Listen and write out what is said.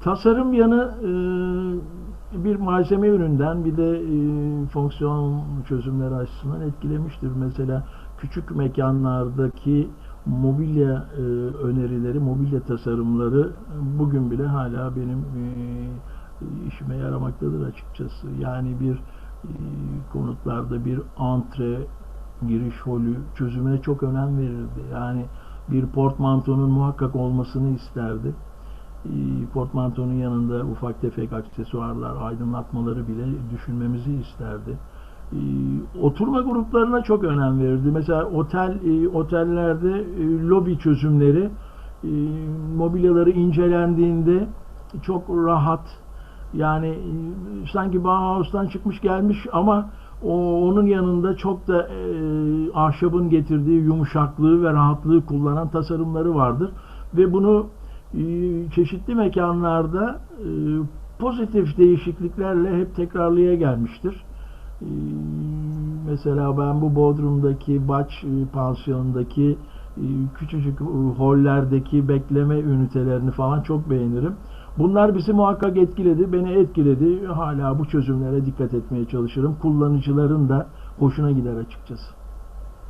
Tasarım yanı e, bir malzeme üründen bir de e, fonksiyon çözümleri açısından etkilemiştir. Mesela küçük mekanlardaki mobilya e, önerileri, mobilya tasarımları bugün bile hala benim işime yaramaktadır açıkçası. Yani bir konutlarda bir antre giriş holü çözümüne çok önem verirdi. Yani bir portmantonun muhakkak olmasını isterdi. E, Portmantonun yanında ufak tefek aksesuarlar, aydınlatmaları bile düşünmemizi isterdi. E, Oturma gruplarına çok önem verirdi. Mesela otel e, otellerde e, lobi çözümleri e, mobilyaları incelendiğinde çok rahat yani sanki Bauhaus'tan çıkmış gelmiş ama o, onun yanında çok da e, ahşabın getirdiği yumuşaklığı ve rahatlığı kullanan tasarımları vardır ve bunu çeşitli mekanlarda e, pozitif değişikliklerle hep tekrarlıya gelmiştir. E, mesela ben bu Bodrum'daki Baç e, pansiyonundaki e, küçücük hollerdeki bekleme ünitelerini falan çok beğenirim. Bunlar bizi muhakkak etkiledi, beni etkiledi. Hala bu çözümlere dikkat etmeye çalışırım. Kullanıcıların da hoşuna gider açıkçası.